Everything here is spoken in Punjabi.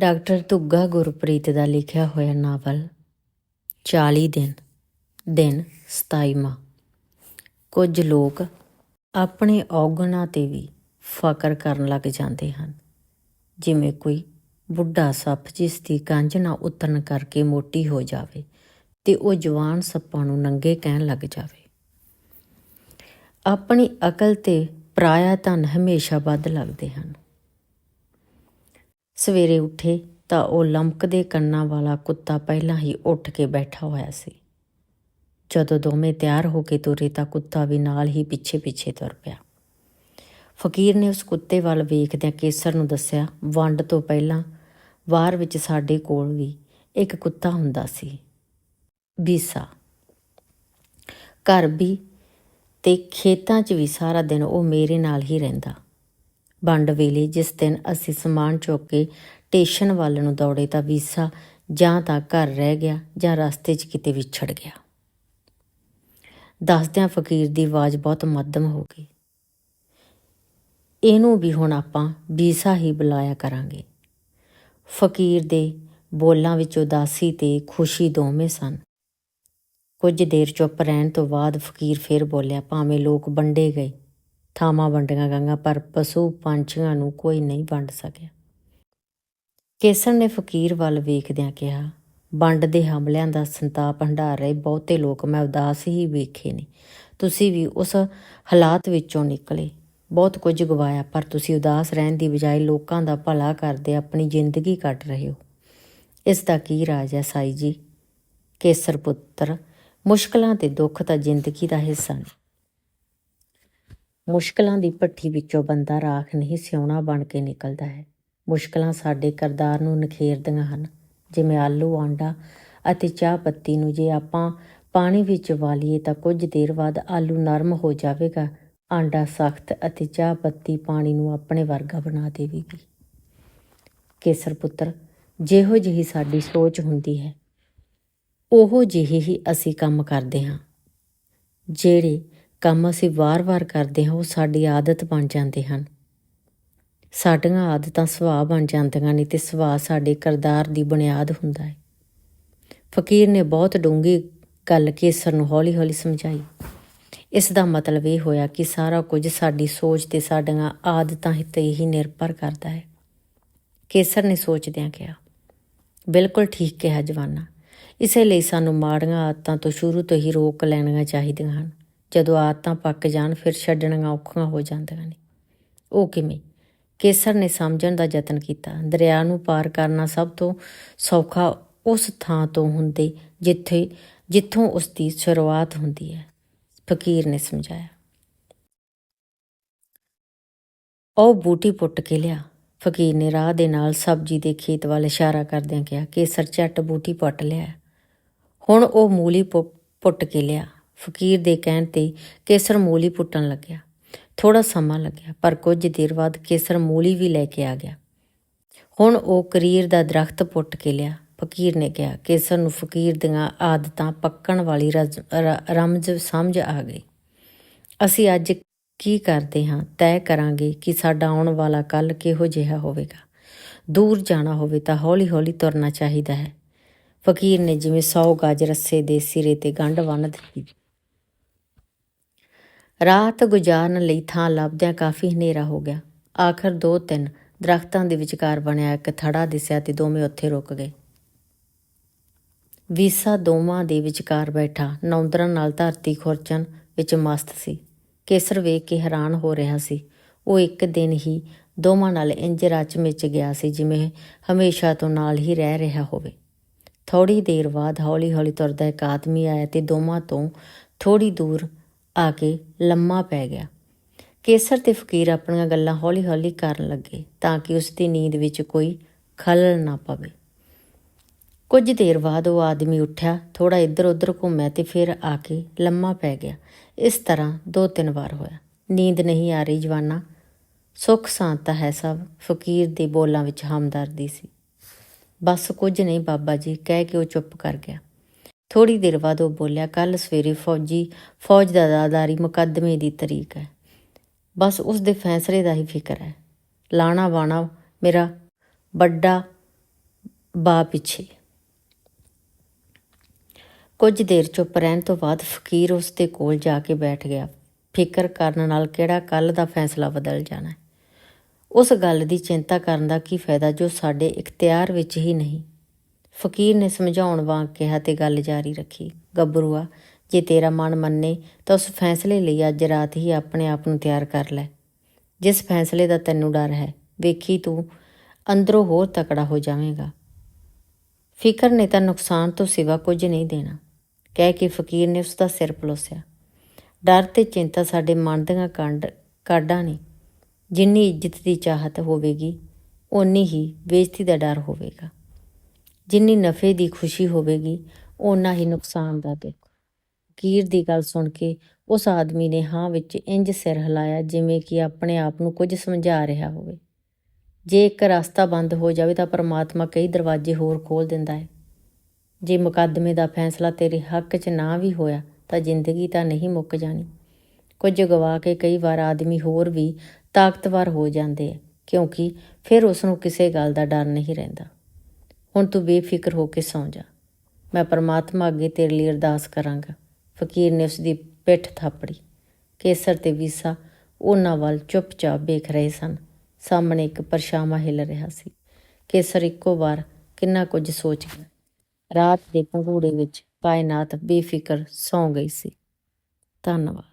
ਡਾਕਟਰ ਧੁੱਗਾ ਗੁਰਪ੍ਰੀਤ ਦਾ ਲਿਖਿਆ ਹੋਇਆ ਨਾਵਲ 40 ਦਿਨ ਦਿਨ 27ਵਾਂ ਕੁਝ ਲੋਕ ਆਪਣੇ ਔਗਣਾਂ ਤੇ ਵੀ ਫਕਰ ਕਰਨ ਲੱਗ ਜਾਂਦੇ ਹਨ। ਜਿਵੇਂ ਕੋਈ ਬੁੱਢਾ ਸੱਪ ਜਿਸ ਦੀ ਕੰਜ ਨਾ ਉਤਰਨ ਕਰਕੇ ਮੋਟੀ ਹੋ ਜਾਵੇ ਤੇ ਉਹ ਜਵਾਨ ਸੱਪਾਂ ਨੂੰ ਨੰਗੇ ਕਹਿਣ ਲੱਗ ਜਾਵੇ। ਆਪਣੀ ਅਕਲ ਤੇ ਪਰਾਇਆ ਧਨ ਹਮੇਸ਼ਾ ਵੱਧ ਲੱਗਦੇ ਹਨ। ਸਵੇਰੇ ਉੱਠੇ ਤਾਂ ਉਹ ਲੰਮਕਦੇ ਕੰਨਾਂ ਵਾਲਾ ਕੁੱਤਾ ਪਹਿਲਾਂ ਹੀ ਉੱਠ ਕੇ ਬੈਠਾ ਹੋਇਆ ਸੀ। ਜਦੋਂ ਦੋਵੇਂ ਤਿਆਰ ਹੋ ਕੇ ਤੁਰੇ ਤਾਂ ਕੁੱਤਾ ਵੀ ਨਾਲ ਹੀ ਪਿੱਛੇ ਪਿੱਛੇ ਤੁਰ ਪਿਆ। ਫਕੀਰ ਨੇ ਉਸ ਕੁੱਤੇ ਵੱਲ ਵੇਖਦਿਆਂ ਕੇਸਰ ਨੂੰ ਦੱਸਿਆ, ਵੰਡ ਤੋਂ ਪਹਿਲਾਂ ਵਾਰ ਵਿੱਚ ਸਾਡੇ ਕੋਲ ਵੀ ਇੱਕ ਕੁੱਤਾ ਹੁੰਦਾ ਸੀ। ਬੀਸਾ। ਘਰ ਵੀ ਤੇ ਖੇਤਾਂ 'ਚ ਵੀ ਸਾਰਾ ਦਿਨ ਉਹ ਮੇਰੇ ਨਾਲ ਹੀ ਰਹਿੰਦਾ। ਵੰਡ ਵੇਲੇ ਜਿਸ ਦਿਨ ਅਸੀਂ ਸਮਾਨ ਚੁੱਕ ਕੇ ਸਟੇਸ਼ਨ ਵੱਲ ਨੂੰ ਦੌੜੇ ਤਾਂ ਵੀਸਾ ਜਾਂ ਤਾਂ ਘਰ ਰਹਿ ਗਿਆ ਜਾਂ ਰਸਤੇ 'ਚ ਕਿਤੇ ਵਿਛੜ ਗਿਆ। ਦੱਸਦਿਆਂ ਫਕੀਰ ਦੀ ਆਵਾਜ਼ ਬਹੁਤ ਮੱਧਮ ਹੋ ਗਈ। ਇਹਨੂੰ ਵੀ ਹੁਣ ਆਪਾਂ ਵੀਸਾ ਹੀ ਬੁਲਾਇਆ ਕਰਾਂਗੇ। ਫਕੀਰ ਦੇ ਬੋਲਾਂ ਵਿੱਚ ਉਦਾਸੀ ਤੇ ਖੁਸ਼ੀ ਦੋਵੇਂ ਸਨ। ਕੁਝ ਦੇਰ ਚੁੱਪ ਰਹਿਣ ਤੋਂ ਬਾਅਦ ਫਕੀਰ ਫਿਰ ਬੋਲਿਆ, ਭਾਵੇਂ ਲੋਕ ਵੰਡੇ ਗਏ ਥਾਵਾਂ ਵੰਡੀਆਂ ਗਈਆਂ, ਪਰ ਪਸ਼ੂ ਪੰਛੀਆਂ ਨੂੰ ਕੋਈ ਨਹੀਂ ਵੰਡ ਸਕਿਆ। ਕੇਸਰ ਨੇ ਫਕੀਰ ਵੱਲ ਵੇਖਦਿਆਂ ਕਿਹਾ ਵੰਡ ਦੇ ਹਮਲਿਆਂ ਦਾ ਸੰਤਾਪ ਹੰਢਾ ਰਹੇ ਬਹੁਤੇ ਲੋਕ, ਮੈਂ ਉਦਾਸ ਹੀ ਵੇਖੇ ਨੇ। ਤੁਸੀਂ ਵੀ ਉਸ ਹਾਲਾਤ ਵਿੱਚੋਂ ਨਿਕਲੇ। ਬਹੁਤ ਕੁਝ ਗਵਾਇਆ, ਪਰ ਤੁਸੀਂ ਉਦਾਸ ਰਹਿਣ ਦੀ ਬਜਾਏ ਲੋਕਾਂ ਦਾ ਭਲਾ ਕਰਦੇ ਆਪਣੀ ਜ਼ਿੰਦਗੀ ਕੱਟ ਰਹੇ ਹੋ। ਇਸ ਦਾ ਕੀ ਰਾਜ ਹੈ ਸਾਈ ਜੀ? ਕੇਸਰ ਪੁੱਤਰ, ਮੁਸ਼ਕਲਾਂ ਤੇ ਦੁੱਖ ਤਾਂ ਜ਼ਿੰਦਗੀ ਦਾ ਹਿੱਸਾ ਨੇ। ਮੁਸ਼ਕਲਾਂ ਦੀ ਭੱਠੀ ਵਿੱਚੋਂ ਬੰਦਾ ਰਾਖ ਨਹੀਂ ਸਿਉਣਾ ਬਣ ਕੇ ਨਿਕਲਦਾ ਹੈ। ਮੁਸ਼ਕਲਾਂ ਸਾਡੇ ਕਰਦਾਰ ਨੂੰ ਨਖੇਰਦੀਆਂ ਹਨ। ਜਿਵੇਂ ਆਲੂ, ਆਂਡਾ ਅਤੇ ਚਾਹ ਪੱਤੀ ਨੂੰ ਜੇ ਆਪਾਂ ਪਾਣੀ ਵਿੱਚ ਵਾਲੀਏ ਤਾਂ ਕੁਝ ਦੇਰ ਬਾਅਦ ਆਲੂ ਨਰਮ ਹੋ ਜਾਵੇਗਾ। ਆਂਡਾ ਸਖਤ ਅਤੇ ਚਾਹ ਪੱਤੀ ਪਾਣੀ ਨੂੰ ਆਪਣੇ ਵਰਗਾ ਬਣਾ ਦੇਵੇਗੀ। ਕੇਸਰ ਪੁੱਤਰ, ਜਿਹੋ ਜਿਹੀ ਸਾਡੀ ਸੋਚ ਹੁੰਦੀ ਹੈ, ਉਹੋ ਜਿਹੇ ਹੀ ਅਸੀਂ ਕੰਮ ਕਰਦੇ ਹਾਂ, ਜਿਹੜੇ ਕੰਮ ਅਸੀਂ ਵਾਰ-ਵਾਰ ਕਰਦੇ ਹਾਂ, ਉਹ ਸਾਡੀ ਆਦਤ ਬਣ ਜਾਂਦੇ ਹਨ। ਸਾਡੀਆਂ ਆਦਤਾਂ ਸੁਭਾਅ ਬਣ ਜਾਂਦੀਆਂ ਨੇ ਤੇ ਸੁਭਾਅ ਸਾਡੇ ਕਰਦਾਰ ਦੀ ਬੁਨਿਆਦ ਹੁੰਦਾ ਹੈ। ਫਕੀਰ ਨੇ ਬਹੁਤ ਡੂੰਗੀ ਗੱਲ ਕੇਸਰ ਨੂੰ ਹੌਲੀ-ਹੌਲੀ ਸਮਝਾਈ। ਇਸ ਦਾ ਮਤਲਬ ਇਹ ਹੋਇਆ ਕਿ ਸਾਰਾ ਕੁਝ ਸਾਡੀ ਸੋਚ ਤੇ ਸਾਡੀਆਂ ਆਦਤਾਂ ਤੇ ਹੀ ਨਿਰਭਰ ਕਰਦਾ ਹੈ। ਕੇਸਰ ਨੇ ਸੋਚਦਿਆਂ ਕਿਹਾ, ਬਿਲਕੁਲ ਠੀਕ ਕਿਹਾ ਜਵਾਨਾ। ਇਸੇ ਲਈ ਸਾਨੂੰ ਮਾੜੀਆਂ ਆਦਤਾਂ ਤੋਂ ਸ਼ੁਰੂ ਤੋਂ ਹੀ ਰੋਕ ਲੈਣੀਆਂ ਚਾਹੀਦੀਆਂ ਹਨ। ਜਦੋਂ ਆਦਤਾਂ ਪੱਕ ਜਾਣ, ਫਿਰ ਛੱਡਣੀਆਂ ਔਖੀਆਂ ਹੋ ਜਾਂਦੀਆਂ ਨੇ। ਉਹ ਕਿਵੇਂ? ਕੇਸਰ ਨੇ ਸਮਝਣ ਦਾ ਯਤਨ ਕੀਤਾ। ਦਰਿਆ ਨੂੰ ਪਾਰ ਕਰਨਾ ਸਭ ਤੋਂ ਸੌਖਾ ਉਸ ਥਾਂ ਤੋਂ ਹੁੰਦੇ ਜਿੱਥੇ, ਜਿੱਥੋਂ ਉਸ ਦੀ ਸ਼ੁਰੂਆਤ ਹੁੰਦੀ ਹੈ, ਫਕੀਰ ਨੇ ਸਮਝਾਇਆ। ਉਹ ਬੂਟੀ ਪੁੱਟ ਕੇ ਲਿਆ। ਫਕੀਰ ਨੇ ਰਾਹ ਦੇ ਨਾਲ ਸਬਜ਼ੀ ਦੇ ਖੇਤ ਵੱਲ ਇਸ਼ਾਰਾ ਕਰਦਿਆਂ ਕਿਹਾ, ਕੇਸਰ, ਝੱਟ ਬੂਟੀ ਪੁੱਟ ਲਿਆ ਹੁਣ ਉਹ ਮੂਲੀ ਪੁੱਟ ਕੇ ਲਿਆ। ਫਕੀਰ ਦੇ ਕਹਿਣ ਤੇ ਕੇਸਰ ਮੂਲੀ ਪੁੱਟਣ ਲੱਗਿਆ। ਥੋੜਾ ਸਮਾਂ ਲੱਗਿਆ, ਪਰ ਕੁਝ ਦੇਰ ਬਾਅਦ ਕੇਸਰ ਮੂਲੀ ਵੀ ਲੈ ਕੇ ਆ ਗਿਆ। ਹੁਣ ਉਹ ਕਰੀਰ ਦਾ ਦਰਖਤ ਪੁੱਟ ਕੇ ਲਿਆ। ਫਕੀਰ ਨੇ ਕਿਹਾ, ਕੇਸਰ ਨੂੰ ਫਕੀਰ ਦੀਆਂ ਆਦਤਾਂ ਪੱਕਣ ਵਾਲੀ ਰਮਜ ਸਮਝ ਆ ਗਈ। ਅਸੀਂ ਅੱਜ ਕੀ ਕਰਦੇ ਹਾਂ, ਤੈਅ ਕਰਾਂਗੇ ਕਿ ਸਾਡਾ ਆਉਣ ਵਾਲਾ ਕੱਲ ਕਿਹੋ ਜਿਹਾ ਹੋਵੇਗਾ। ਦੂਰ ਜਾਣਾ ਹੋਵੇ ਤਾਂ ਹੌਲੀ-ਹੌਲੀ ਤੁਰਨਾ ਚਾਹੀਦਾ ਹੈ। ਫਕੀਰ ਨੇ ਜਿਵੇਂ 100 ਗਾਜ ਰੱਸੇ ਦੇ ਸਿਰੇ ਤੇ ਗੰਢ ਬੰਨ ਦਿੱਤੀ। ਰਾਤ ਗੁਜ਼ਾਰਨ ਲਈ ਥਾਂ ਲੱਭਦਿਆਂ ਕਾਫੀ ਹਨੇਰਾ ਹੋ ਗਿਆ। ਆਖਰ ਦੋ ਤਿੰਨ ਦਰਖਤਾਂ ਦੇ ਵਿਚਕਾਰ ਬਣਿਆ ਇੱਕ ਥੜਾ ਦਿਸਿਆ ਤੇ ਦੋਵੇਂ ਉੱਥੇ ਰੁਕ ਗਏ। ਵੀਸਾ ਦੋਵਾਂ ਦੇ ਵਿਚਕਾਰ ਬੈਠਾ। ਨੌਂਦਰਾਂ ਨਾਲ ਧਰਤੀ ਖੁਰਚਣ ਵਿੱਚ ਮਸਤ ਸੀ। ਕੇਸਰ ਵੇਖ ਕੇ ਹੈਰਾਨ ਹੋ ਰਿਹਾ ਸੀ। ਉਹ ਇੱਕ ਦਿਨ ਹੀ ਦੋਵਾਂ ਨਾਲ ਇੰਜ ਰਚ ਵਿੱਚ ਗਿਆ ਸੀ ਜਿਵੇਂ ਹਮੇਸ਼ਾ ਤੋਂ ਨਾਲ ਹੀ ਰਹਿ ਰਿਹਾ ਹੋਵੇ। ਥੋੜੀ ਦੇਰ ਬਾਅਦ ਹੌਲੀ-ਹੌਲੀ ਤੁਰਦਾ ਇੱਕ ਆਦਮੀ ਆਇਆ ਤੇ ਦੋਵਾਂ ਤੋਂ ਥੋੜੀ ਦੂਰ ਆ ਕੇ ਲੰਮਾ ਪੈ ਗਿਆ। ਕੇਸਰ ਤੇ ਫਕੀਰ ਆਪਣੀਆਂ ਗੱਲਾਂ ਹੌਲੀ-ਹੌਲੀ ਕਰਨ ਲੱਗੇ ਤਾਂ ਕਿ ਉਸ ਦੀ ਨੀਂਦ ਵਿੱਚ ਕੋਈ ਖਲਲ ਨਾ ਪਵੇ। ਕੁਝ ਦੇਰ ਬਾਅਦ ਉਹ ਆਦਮੀ ਉੱਠਿਆ ਥੋੜਾ ਇੱਧਰ-ਉੱਧਰ ਘੁੰਮਿਆ ਤੇ ਫਿਰ ਆ ਕੇ ਲੰਮਾ ਪੈ ਗਿਆ। ਇਸ ਤਰ੍ਹਾਂ ਦੋ ਤਿੰਨ ਵਾਰ ਹੋਇਆ। ਨੀਂਦ ਨਹੀਂ ਆ ਰਹੀ ਜਵਾਨਾ। ਸੁੱਖ ਸ਼ਾਂਤਾ ਹੈ ਸਭ, ਫਕੀਰ ਦੇ ਬੋਲਾਂ ਵਿੱਚ ਹਮਦਰਦੀ ਸੀ। ਬਸ ਕੁਝ ਨਹੀਂ ਬਾਬਾ ਜੀ, ਕਹਿ ਕੇ ਉਹ ਚੁੱਪ ਕਰ ਗਿਆ। ਥੋੜੀ ਦੇਰ ਬਾਅਦ ਉਹ ਬੋਲਿਆ ਕੱਲ ਸਵੇਰੇ ਫੌਜੀ, ਫੌਜ ਦਾ ਦਾਦਾਰੀ ਮੁਕੱਦਮੇ ਦੀ ਤਰੀਕ ਹੈ। ਬਸ ਉਸ ਦੇ ਫੈਸਲੇ ਦਾ ਹੀ ਫਿਕਰ ਹੈ। ਲਾਣਾ ਵਾਣਾ ਮੇਰਾ ਵੱਡਾ ਬਾ ਪਿੱਛੇ। ਕੁਝ ਦੇਰ ਚੁੱਪ ਰਹਿਣ ਤੋਂ ਬਾਅਦ ਫਕੀਰ ਉਸ ਦੇ ਕੋਲ ਜਾ ਕੇ ਬੈਠ ਗਿਆ। ਫਿਕਰ ਕਰਨ ਨਾਲ ਕਿਹੜਾ ਕੱਲ ਦਾ ਫੈਸਲਾ ਬਦਲ ਜਾਣਾ ਉਸ ਗੱਲ ਦੀ ਚਿੰਤਾ ਕਰਨ ਦਾ ਕੀ ਫਾਇਦਾ ਜੋ ਸਾਡੇ ਇਖਤਿਆਰ ਵਿੱਚ ਹੀ ਨਹੀਂ? ਫਕੀਰ ਨੇ ਸਮਝਾਉਣ ਵਾਂਗ ਕਿਹਾ ਤੇ ਗੱਲ ਜਾਰੀ ਰੱਖੀ, ਗੱਭਰੂਆ, ਜੇ ਤੇਰਾ ਮਨ ਮੰਨੇ ਤਾਂ ਉਸ ਫੈਸਲੇ ਲਈ ਅੱਜ ਰਾਤ ਹੀ ਆਪਣੇ ਆਪ ਨੂੰ ਤਿਆਰ ਕਰ ਲੈ। ਜਿਸ ਫੈਸਲੇ ਦਾ ਤੈਨੂੰ ਡਰ ਹੈ, ਵੇਖੀ ਤੂੰ, ਅੰਦਰੋਂ ਹੋਰ ਤਕੜਾ ਹੋ ਜਾਵੇਂਗਾ। ਫਿਕਰ ਨੇ ਤਾਂ ਨੁਕਸਾਨ ਤੋਂ ਸਿਵਾ ਕੁਝ ਨਹੀਂ ਦੇਣਾ। ਕਹਿ ਕੇ ਫਕੀਰ ਨੇ ਉਸ ਦਾ ਸਿਰ ਪਲੋਸਿਆ। ਡਰ ਤੇ ਚਿੰਤਾ ਸਾਡੇ ਮਨ ਦੀਆਂ ਕੰਡ ਕਾਡਾਂ ਨੇ। ਜਿੰਨੀ ਇੱਜ਼ਤ ਦੀ ਚਾਹਤ ਹੋਵੇਗੀ, ਓਨੀ ਹੀ ਬੇਇੱਜ਼ਤੀ ਦਾ ਡਰ ਹੋਵੇਗਾ। ਜਿੰਨੀ ਨਫੇ ਦੀ ਖੁਸ਼ੀ ਹੋਵੇਗੀ, ਓਨਾ ਹੀ ਨੁਕਸਾਨ ਦਾ ਦੁੱਖ ਫਕੀਰ ਦੀ ਗੱਲ ਸੁਣ ਕੇ ਉਸ ਆਦਮੀ ਨੇ ਹਾਂ ਵਿੱਚ ਇੰਜ ਸਿਰ ਹਿਲਾਇਆ ਜਿਵੇਂ ਕਿ ਆਪਣੇ ਆਪ ਨੂੰ ਕੁਝ ਸਮਝਾ ਰਿਹਾ ਹੋਵੇ। ਜੇ ਇੱਕ ਰਸਤਾ ਬੰਦ ਹੋ ਜਾਵੇ ਤਾਂ ਪਰਮਾਤਮਾ ਕਈ ਦਰਵਾਜ਼ੇ ਹੋਰ ਖੋਲ ਦਿੰਦਾ ਹੈ। ਜੇ ਮੁਕੱਦਮੇ ਦਾ ਫੈਸਲਾ ਤੇਰੇ ਹੱਕ 'ਚ ਨਾ ਵੀ ਹੋਇਆ ਤਾਂ ਜ਼ਿੰਦਗੀ ਤਾਂ ਨਹੀਂ ਮੁੱਕ ਜਾਣੀ। ਕੁਝ ਗਵਾ ਕੇ ਕਈ ਵਾਰ ਆਦਮੀ ਹੋਰ ਵੀ ਤਾਕਤਵਰ ਹੋ ਜਾਂਦੇ ਆ, ਕਿਉਂਕਿ ਫਿਰ ਉਸ ਨੂੰ ਕਿਸੇ ਗੱਲ ਦਾ ਡਰ ਨਹੀਂ ਰਹਿੰਦਾ। ਹੁਣ ਤੂੰ ਬੇਫਿਕਰ ਹੋ ਕੇ ਸੌਂ ਜਾ। ਮੈਂ ਪਰਮਾਤਮਾ ਅੱਗੇ ਤੇਰੇ ਲਈ ਅਰਦਾਸ ਕਰਾਂਗਾ। ਫਕੀਰ ਨੇ ਉਸ ਦੀ ਪਿੱਠ ਥਾਪੜੀ। ਕੇਸਰ ਤੇ ਵੀਸਾ ਉਹਨਾਂ ਵੱਲ ਚੁੱਪਚਾਪ ਵੇਖ ਰਹੇ ਸਨ। ਸਾਹਮਣੇ ਇੱਕ ਪਰਛਾਵਾਂ ਹਿਲ ਰਿਹਾ ਸੀ। ਕੇਸਰ ਇੱਕੋ ਵਾਰ ਕਿੰਨਾ ਕੁਝ ਸੋਚ ਗਿਆ। ਰਾਤ ਦੇ ਪੰਗੂੜੇ ਵਿੱਚ ਕਾਇਨਾਤ ਬੇਫਿਕਰ ਸੌਂ ਗਈ ਸੀ। ਧੰਨਵਾਦ।